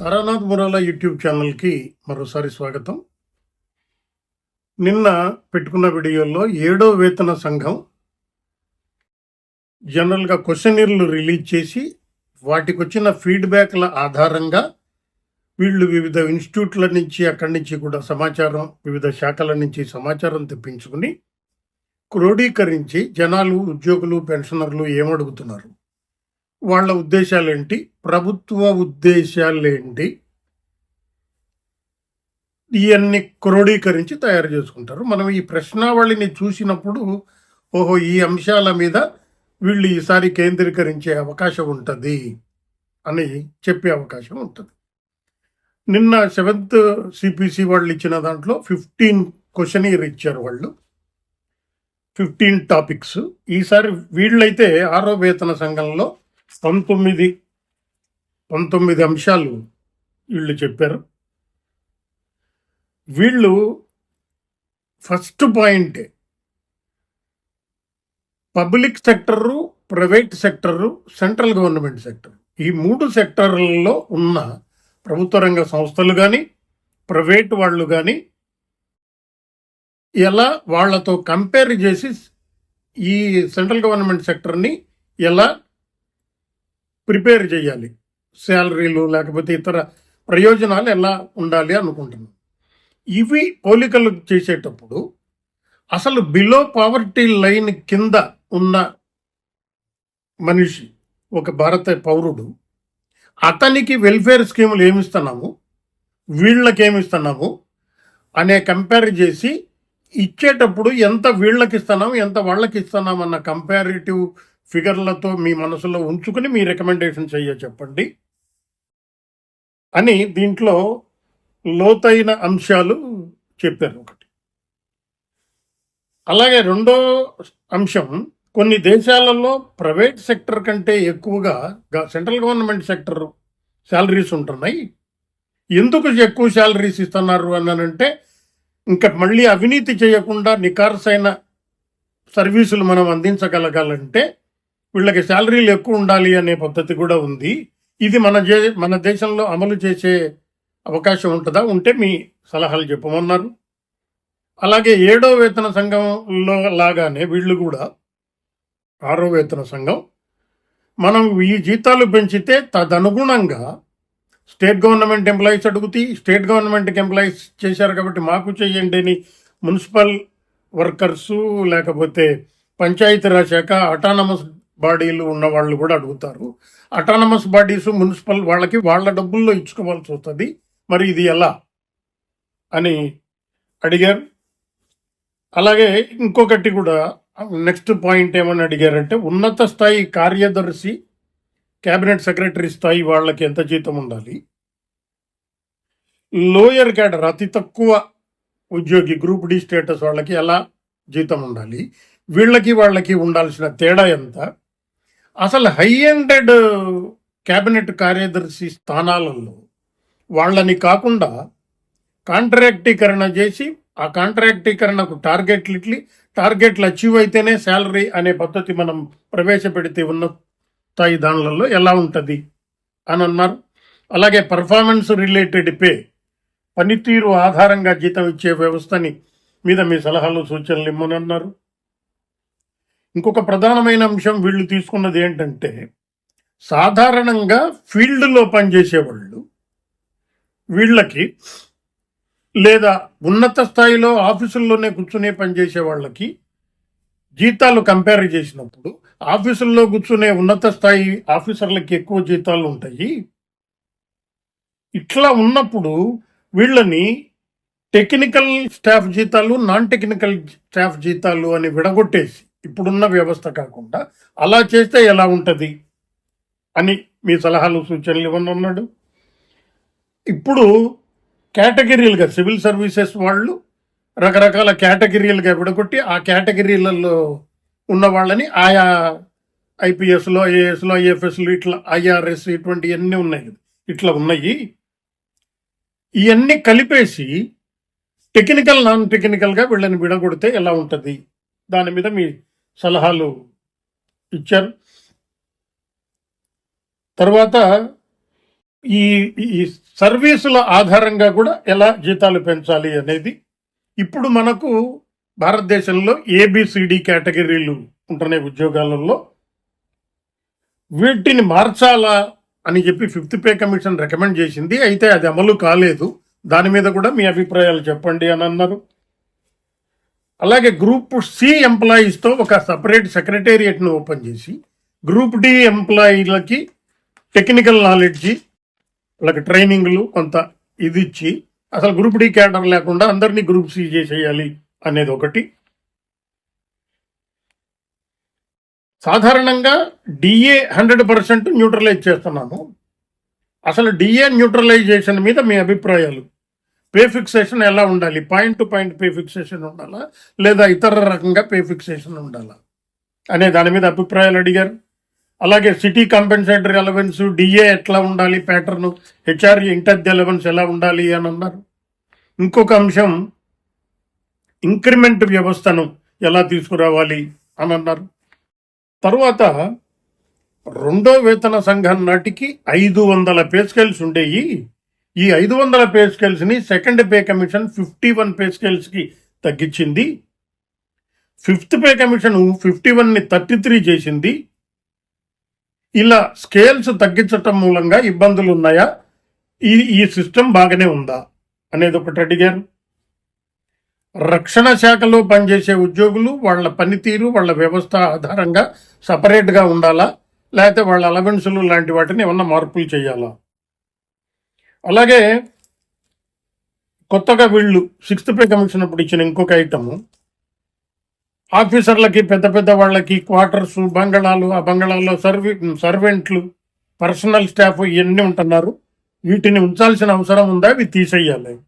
Taranath Murala YouTube ఛానల్కి మరోసారి స్వాగతం. నిన్న పెట్టుకున్న వీడియోలో ఏడో వేతన సంఘం జనరల్గా క్వశ్చనీర్లు రిలీజ్ చేసి వాటికి వచ్చిన ఫీడ్బ్యాక్ల ఆధారంగా వీళ్ళు వివిధ ఇన్స్టిట్యూట్ల నుంచి అక్కడి నుంచి కూడా సమాచారం వివిధ శాఖల నుంచి సమాచారం తెప్పించుకుని క్రోడీకరించి జనాలు ఉద్యోగులు పెన్షనర్లు ఏమడుగుతున్నారు? వాళ్ళ ఉద్దేశాలేంటి? ప్రభుత్వ ఉద్దేశాలేంటి? ఇవన్నీ క్రోడీకరించి తయారు చేసుకుంటారు. మనం ఈ ప్రశ్నావళిని చూసినప్పుడు ఓహో ఈ అంశాల మీద వీళ్ళు ఈసారి కేంద్రీకరించే అవకాశం ఉంటుంది అని చెప్పే అవకాశం ఉంటుంది. నిన్న సెవెంత్ సిపిసి వాళ్ళు ఇచ్చిన దాంట్లో ఫిఫ్టీన్ క్వశ్చనీర్ ఇచ్చారు వాళ్ళు. Fifteen topics. ఈసారి వీళ్ళైతే ఆరో వేతన సంఘంలో పంతొమ్మిది పంతొమ్మిది అంశాలు వీళ్ళు చెప్పారు. వీళ్ళు ఫస్ట్ పాయింటే public sector private sector central government sector. ఈ మూడు సెక్టర్లలో ఉన్న ప్రభుత్వ రంగ సంస్థలు కానీ ప్రైవేట్ వాళ్ళు కానీ ఎలా వాళ్ళతో కంపేర్ చేసి ఈ సెంట్రల్ గవర్నమెంట్ సెక్టర్ని ఎలా ప్రిపేర్ చేయాలి. శాలరీలు లేకపోతే ఇతర ప్రయోజనాలు ఎలా ఉండాలి అనుకుంటున్నాం. ఇవి పోలికలు చేసేటప్పుడు అసలు బిలో పావర్టీ లైన్ కింద ఉన్న మనిషి ఒక భారత పౌరుడు అతనికి వెల్ఫేర్ స్కీములు ఏమిస్తున్నాము వీళ్ళకి ఏమిస్తున్నాము అనే కంపేర్ చేసి ఇచ్చేటప్పుడు ఎంత వీళ్ళకి ఇస్తున్నాం ఎంత వాళ్ళకి ఇస్తున్నాం అన్న కంపారిటివ్ ఫిగర్లతో మీ మనసులో ఉంచుకుని మీ రికమెండేషన్ చెయ్య చెప్పండి. అని దీంట్లో లోతైన అంశాలు చెప్పారు ఒకటి. అలాగే రెండో అంశం కొన్ని దేశాలలో ప్రైవేట్ సెక్టర్ కంటే ఎక్కువగా గ- సెంట్రల్ గవర్నమెంట్ సెక్టర్ శాలరీస్ ఉంటున్నాయి. ఎందుకు ఎక్కువ శాలరీస్ ఇస్తున్నారు అన్నానంటే ఇంకా మళ్ళీ అవినీతి చేయకుండా నికార్సైన సర్వీసులు మనం అందించగలగాలంటే వీళ్ళకి శాలరీలు ఎక్కువ ఉండాలి అనే పద్ధతి కూడా ఉంది. ఇది మన మన దేశంలో అమలు చేసే అవకాశం ఉంటుందా? ఉంటే మీ సలహాలు చెప్పమన్నారు. అలాగే ఏడో వేతన సంఘంలో లాగానే వీళ్ళు కూడా ఆరో వేతన సంఘం. మనం ఈ జీతాలు పెంచితే తదనుగుణంగా స్టేట్ గవర్నమెంట్ ఎంప్లాయీస్ అడుగుతాయి స్టేట్ గవర్నమెంట్కి ఎంప్లాయీస్ చేశారు కాబట్టి మాకు చేయండి అని మున్సిపల్ వర్కర్సు లేకపోతే పంచాయతీరాజ్ శాఖ అటానమస్ బాడీలు ఉన్న వాళ్ళు కూడా అడుగుతారు. అటానమస్ బాడీస్ మున్సిపల్ వాళ్ళకి వాళ్ళ డబ్బుల్లో ఇచ్చుకోవాల్సి వస్తుంది. మరి ఇది ఎలా? అని అడిగారు. అలాగే ఇంకొకటి కూడా నెక్స్ట్ పాయింట్ ఏమని అడిగారంటే ఉన్నత స్థాయి కార్యదర్శి కేబినెట్ సెక్రటరీ స్థాయి వాళ్ళకి ఎంత జీతం ఉండాలి? లోయర్ క్యాడర్ అతి తక్కువ ఉద్యోగి గ్రూప్ డి స్టేటస్ వాళ్ళకి ఎలా జీతం ఉండాలి? వీళ్ళకి వాళ్ళకి ఉండాల్సిన తేడా ఎంత? అసలు హై ఎండెడ్ కేబినెట్ కార్యదర్శి స్థానాలలో వాళ్ళని కాకుండా కాంట్రాక్టీకరణ చేసి ఆ కాంట్రాక్టీకరణకు టార్గెట్లు ఇట్లి టార్గెట్లు అచీవ్ అయితేనే శాలరీ అనే పద్ధతి మనం ప్రవేశపెడితే ఉన్న స్థాయి దానిలలో ఎలా ఉంటుంది అని అన్నారు. అలాగే పర్ఫార్మెన్స్ రిలేటెడ్ పే పనితీరు ఆధారంగా జీతం ఇచ్చే వ్యవస్థని మీద మీ సలహాలు సూచనలు ఇమ్మనన్నారు ఇంకొక ప్రధానమైన అంశం వీళ్ళు తీసుకున్నది ఏంటంటే సాధారణంగా ఫీల్డ్లో పనిచేసేవాళ్ళు వీళ్ళకి లేదా ఉన్నత స్థాయిలో ఆఫీసుల్లోనే కూర్చునే పనిచేసే వాళ్ళకి జీతాలు కంపేర్ చేసినప్పుడు ఆఫీసుల్లో కూర్చునే ఉన్నత స్థాయి ఆఫీసర్లకి ఎక్కువ జీతాలు ఉంటాయి. ఇట్లా ఉన్నప్పుడు వీళ్ళని టెక్నికల్ స్టాఫ్ జీతాలు నాన్ టెక్నికల్ స్టాఫ్ జీతాలు అని విడగొట్టేసి ఇప్పుడున్న వ్యవస్థ కాకుండా అలా చేస్తే ఎలా ఉంటుంది? అని మీ సలహాలు సూచనలు ఇవ్వని అన్నాడు? ఇప్పుడు కేటగిరీలుగా సివిల్ సర్వీసెస్ వాళ్ళు రకరకాల కేటగిరీలుగా విడగొట్టి ఆ కేటగిరీలలో ఉన్న వాళ్ళని ఆయా ఐపీఎస్లో ఐఏఎస్లో ఐఎఫ్ఎస్లు ఇట్లా ఐఆర్ఎస్ ఇటువంటి అన్నీ ఉన్నాయి కదా. ఇట్లా ఉన్నాయి. ఇవన్నీ కలిపేసి టెక్నికల్ నాన్ టెక్నికల్గా వీళ్ళని విడగొడితే ఎలా ఉంటుంది? దాని మీద మీ సలహాలు ఇచ్చారు. తర్వాత ఈ ఈ సర్వీసుల ఆధారంగా కూడా ఎలా జీతాలు పెంచాలి అనేది ఇప్పుడు మనకు భారతదేశంలో ఏబిసిడి కేటగిరీలు ఉంటున్నాయి ఉద్యోగాలలో వీటిని మార్చాలా అని చెప్పి ఫిఫ్త్ పే కమిషన్ రికమెండ్ చేసింది. అయితే అది అమలు కాలేదు. దాని మీద కూడా మీ అభిప్రాయాలు చెప్పండి అని అన్నారు. అలాగే గ్రూప్ సి ఎంప్లాయీస్తో ఒక సపరేట్ సెక్రటేరియట్ను ఓపెన్ చేసి గ్రూప్ డి ఎంప్లాయీలకి టెక్నికల్ నాలెడ్జి వాళ్ళకి ట్రైనింగ్లు కొంత ఇది ఇచ్చి అసలు గ్రూప్ డి క్యాడర్ లేకుండా అందరినీ గ్రూప్ సి చేసేయాలి అనేది ఒకటి. సాధారణంగా డిఏ హండ్రెడ్ పర్సెంట్ న్యూట్రలైజ్ చేస్తున్నాము అసలు డిఏ న్యూట్రలైజేషన్ మీద మీ అభిప్రాయాలు? పే ఫిక్సేషన్ ఎలా ఉండాలి? Point to point pay fixation ఉండాలా? లేదా ఇతర రకంగా పే ఫిక్సేషన్ ఉండాలా? అనే దాని మీద అభిప్రాయాలు అడిగారు. అలాగే సిటీ కాంపెన్సేటరీ అలవెన్స్ డిఏ ఎట్లా ఉండాలి? ప్యాటర్న్ హెచ్ఆర్ ఇంటర్ అలవెన్స్ ఎలా ఉండాలి? అని అన్నారు. ఇంకొక అంశం ఇంక్రిమెంట్ వ్యవస్థను ఎలా తీసుకురావాలి? అని అన్నారు. తరువాత రెండో వేతన సంఘం నాటికి ఐదు వందల పే స్కేల్స్ ఉండేవి ఈ ఐదు వందల pay స్కేల్స్ని second pay commission fifty one pay స్కేల్స్కి తగ్గించింది. ఫిఫ్త్ పే కమిషన్ ఫిఫ్టీ వన్ని థర్టీ త్రీ చేసింది. ఇలా స్కేల్స్ తగ్గించటం మూలంగా ఇబ్బందులు ఉన్నాయా? ఈ ఈ సిస్టమ్ బాగానే ఉందా? అనేది ఒకటి అడిగారు. రక్షణ శాఖలో పనిచేసే ఉద్యోగులు వాళ్ళ పనితీరు వాళ్ళ వ్యవస్థ ఆధారంగా సపరేట్గా ఉండాలా? లేకపోతే వాళ్ళ అలవెన్సులు లాంటి వాటిని ఏమన్నా మార్పులు చేయాలా? అలాగే కొత్తగా వీళ్ళు సిక్స్త్ పే కమిషన్ అప్పుడు ఇచ్చిన ఇంకొక ఐటము ఆఫీసర్లకి పెద్ద పెద్ద వాళ్ళకి క్వార్టర్స్ బంగళాలు ఆ బంగళాల్లో సర్వీ సర్వెంట్లు పర్సనల్ స్టాఫ్ ఇవన్నీ ఉంటున్నారు. వీటిని ఉంచాల్సిన అవసరం ఉందా? అవి తీసేయాలి.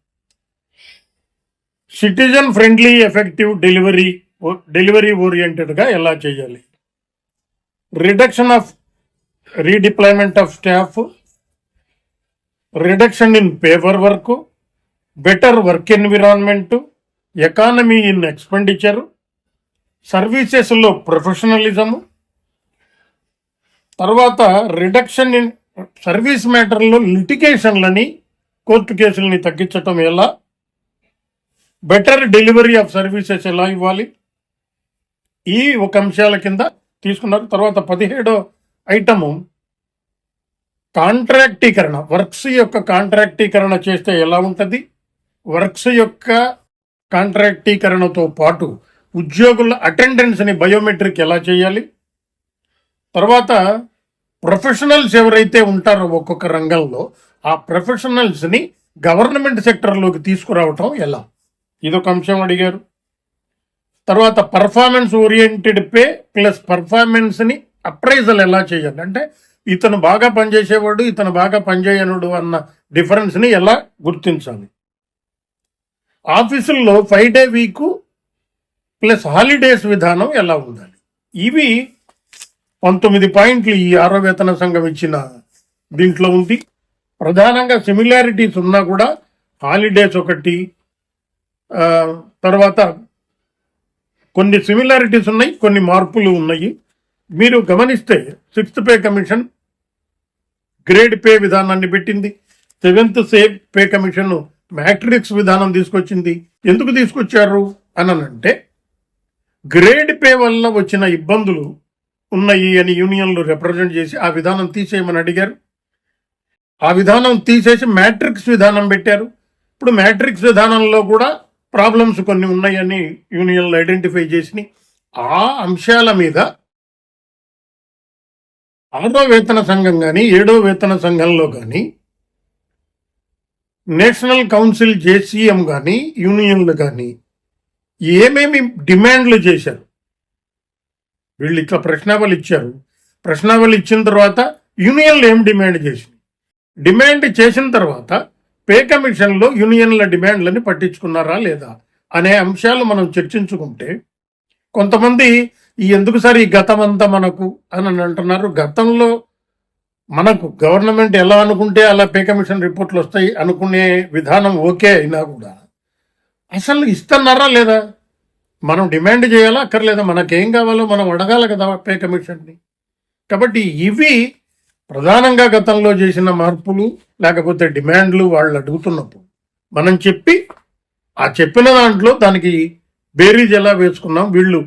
Citizen friendly effective delivery delivery ఓరియంటెడ్గా ఎలా చేయాలి? Reduction of redeployment of staff reduction in paper work better work environment economy in expenditure సర్వీసెస్లో ప్రొఫెషనలిజము తర్వాత రిడక్షన్ ఇన్ సర్వీస్ మ్యాటర్లో లిటికేషన్లని కోర్టు కేసులని తగ్గించటం ఎలా బెటర్ డెలివరీ ఆఫ్ సర్వీసెస్ ఎలా ఇవ్వాలి ఈ ఒక అంశాల కింద తీసుకున్నారు తర్వాత పదిహేడో ఐటము కాంట్రాక్టీకరణ వర్క్స్ యొక్క కాంట్రాక్టీకరణ చేస్తే ఎలా ఉంటుంది? వర్క్స్ యొక్క కాంట్రాక్టీకరణతో పాటు ఉద్యోగుల అటెండెన్స్ని బయోమెట్రిక్ ఎలా చేయాలి? తర్వాత ప్రొఫెషనల్స్ ఎవరైతే ఉంటారో ఒక్కొక్క రంగంలో ఆ ప్రొఫెషనల్స్ని గవర్నమెంట్ సెక్టర్లోకి తీసుకురావటం ఎలా? ఇదొక అంశం అడిగారు. తర్వాత పర్ఫార్మెన్స్ ఓరియంటెడ్ పే ప్లస్ పర్ఫార్మెన్స్ని అప్రైజల్ ఎలా చేయాలి? అంటే ఇతను బాగా పనిచేసేవాడు ఇతను బాగా పనిచేయనుడు అన్న డిఫరెన్స్ని ఎలా గుర్తించాలి? ఆఫీసుల్లో five day week plus holidays విధానం ఎలా ఉండాలి? ఇవి పంతొమ్మిది పాయింట్లు ఈ ఆరో వేతన సంఘం ఇచ్చిన దీంట్లో ఉంది. ప్రధానంగా సిమిలారిటీస్ ఉన్నా కూడా హాలిడేస్ ఒకటి తర్వాత కొన్ని సిమిలారిటీస్ ఉన్నాయి కొన్ని మార్పులు ఉన్నాయి. మీరు గమనిస్తే sixth pay commission grade pay విధానాన్ని పెట్టింది. సెవెంత్ సే పే కమిషన్ మ్యాట్రిక్స్ విధానం తీసుకొచ్చింది. ఎందుకు తీసుకొచ్చారు? అని అంటే గ్రేడ్ పే వల్ల వచ్చిన ఇబ్బందులు ఉన్నాయి అని యూనియన్లు రిప్రజెంట్ చేసి ఆ విధానం తీసేయమని అడిగారు. ఆ విధానం తీసేసి మ్యాట్రిక్స్ విధానం పెట్టారు. ఇప్పుడు మ్యాట్రిక్స్ విధానంలో కూడా ప్రాబ్లమ్స్ కొన్ని ఉన్నాయని యూనియన్లు ఐడెంటిఫై చేసి ఆ అంశాల మీద ఆరో వేతన సంఘం కానీ ఏడో వేతన సంఘంలో కానీ నేషనల్ కౌన్సిల్ జేసీఎం కానీ యూనియన్లు కానీ ఏమేమి డిమాండ్లు చేశారు? వీళ్ళు ఇట్లా ప్రశ్నావళి ఇచ్చారు. ప్రశ్నావళి ఇచ్చిన తర్వాత యూనియన్లు ఏం డిమాండ్ చేసింది డిమాండ్ చేసిన తర్వాత పే కమిషన్లో యూనియన్ల డిమాండ్లని పట్టించుకున్నారా లేదా? అనే అంశాలు మనం చర్చించుకుంటే కొంతమంది ఎందుకు సార్ ఈ గతం అంతా మనకు అని అని అంటున్నారు. గతంలో మనకు గవర్నమెంట్ ఎలా అనుకుంటే అలా పే కమిషన్ రిపోర్ట్లు వస్తాయి అనుకునే విధానం ఓకే అయినా కూడా అసలు ఇస్తున్నారా లేదా? మనం డిమాండ్ చేయాలా అక్కర్లేదా? మనకేం కావాలో మనం అడగాలి కదా పే కమిషన్ని. కాబట్టి ఇవి ప్రధానంగా గతంలో చేసిన మార్పులు లేకపోతే డిమాండ్లు వాళ్ళు అడుగుతున్నప్పుడు మనం చెప్పి ఆ చెప్పిన దాంట్లో దానికి బేరీజ్ ఎలా వేసుకున్నాం వీళ్ళు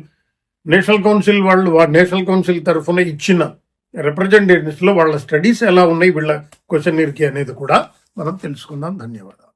నేషనల్ కౌన్సిల్ వాళ్ళు వా- నేషనల్ కౌన్సిల్ తరఫున ఇచ్చిన రిప్రజెంటేటివ్స్లో వాళ్ళ స్టడీస్ ఎలా ఉన్నాయి వీళ్ళ క్వశ్చన్ అనేది కూడా మనం తెలుసుకుందాం. ధన్యవాదాలు.